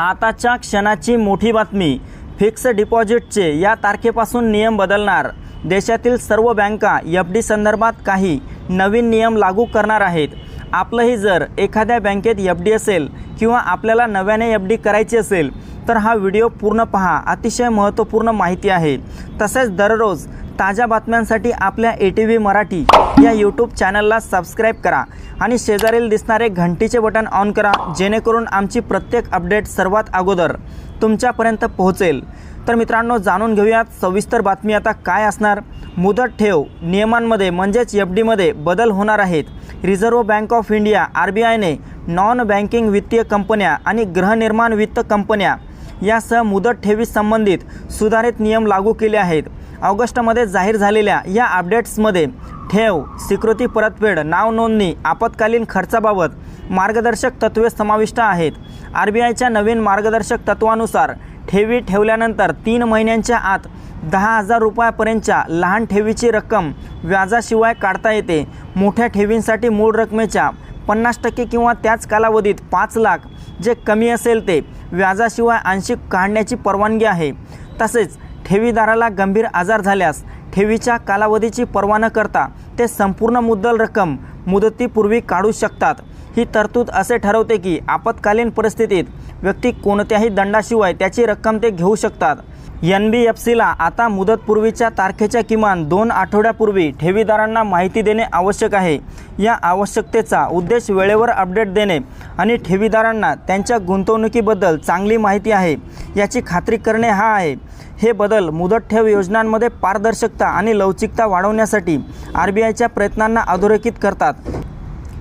आताच्या क्षणाची मोठी बातमी. फिक्स डिपॉझिटचे या तारखेपासून नियम बदलणार. देशातील सर्व बँका एफ डी संदर्भात काही नवीन नियम लागू करणार आहेत. आपलंही जर एखाद्या बँकेत एफ डी असेल किंवा आपल्याला नव्याने एफ डी करायची असेल तर हा व्हिडिओ पूर्ण पहा. अतिशय महत्त्वपूर्ण माहिती आहे. तसेच दररोज ताज्या बातम्यांसाठी आपल्या ए टी व्ही मराठी या यूट्यूब चॅनलला सबस्क्राईब करा आणि शेजारील दिसणारे घंटीचे बटन ऑन करा जेणेकरून आमची प्रत्येक अपडेट सर्वात अगोदर तुमच्यापर्यंत पोहोचेल. तर मित्रांनो जाणून घेऊयात सविस्तर बातमी आता काय असणार. मुदत ठेव नियमांमध्ये म्हणजेच एफ डीमध्ये बदल होणार आहेत. Reserve bank of India R B आयने non banking वित्तीय कंपन्या आणि गृहनिर्माण वित्त कंपन्या यासह मुदत ठेवी संबंधित सुधारित नियम लागू केले आहेत. ऑगस्टमध्ये जाहीर झालेल्या या अपडेट्समध्ये ठेव स्वीकृती परतफेड नाव नोंदणी आपत्कालीन खर्चाबाबत मार्गदर्शक तत्त्वे समाविष्ट आहेत. आर बी आयच्या नवीन मार्गदर्शक तत्वानुसार ठेवी ठेवल्यानंतर तीन महिन्यांच्या आत दहा हजार रुपयापर्यंतच्या लहान ठेवीची रक्कम व्याजाशिवाय काढता येते. मोठ्या ठेवींसाठी मूळ रकमेच्या पन्नास टक्के किंवा त्याच कालावधीत पाच लाख जे कमी असेल ते व्याजाशिवाय आंशिक काढण्याची परवानगी आहे. तसेच ठेवीदाराला गंभीर आजार झाल्यास ठेवीच्या कालावधीची पर्वा न करता ते संपूर्ण मुद्दल रक्कम मुदतीपूर्वी काढू शकतात. ही तरतूद असे ठरवते की आपत्कालीन परिस्थितीत व्यक्ती कोणत्याही दंडाशिवाय त्याची रक्कम ते घेऊ शकतात. एन बी एफ सीला आता मुदतपूर्वीच्या तारखेच्या किमान दोन आठवड्यापूर्वी ठेवीदारांना माहिती देणे आवश्यक आहे. या आवश्यकतेचा उद्देश वेळेवर अपडेट देणे आणि ठेवीदारांना त्यांच्या गुंतवणुकीबद्दल चांगली माहिती आहे याची खात्री करणे हा आहे. हे बदल मुदत ठेव योजनांमध्ये पारदर्शकता आणि लवचिकता वाढवण्यासाठी आर बी आयच्या प्रयत्नांना अधोरेखित करतात.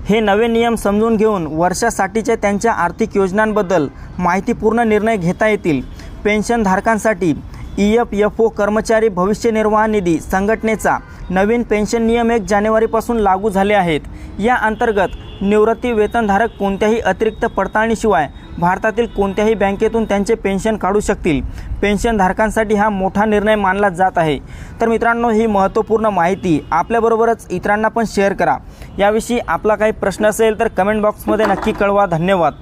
हे नवे नियम समजून घेऊन वर्षासाठीच्या त्यांच्या आर्थिक योजनांबद्दल माहितीपूर्ण निर्णय घेता येतील. पेन्शनधारकांसाठी ई एफ एफ ओ कर्मचारी भविष्य निर्वाह निधी संघटनेचा नवीन पेन्शन नियम एक जानेवारीपासून लागू झाले आहेत. या अंतर्गत निवृत्ती वेतनधारक कोणत्याही अतिरिक्त पडताळणीशिवाय भारतातील कोणत्याही बँकेतून त्यांचे पेन्शन काढू शकतील. पेन्शनधारकांसाठी हा मोठा निर्णय मानला जात आहे. तर मित्रांनो ही महत्त्वपूर्ण माहिती आपल्याबरोबरच इतरांना पण शेअर करा. याविषयी आपला काही प्रश्न असेल तर कमेंट बॉक्समध्ये नक्की कळवा. धन्यवाद.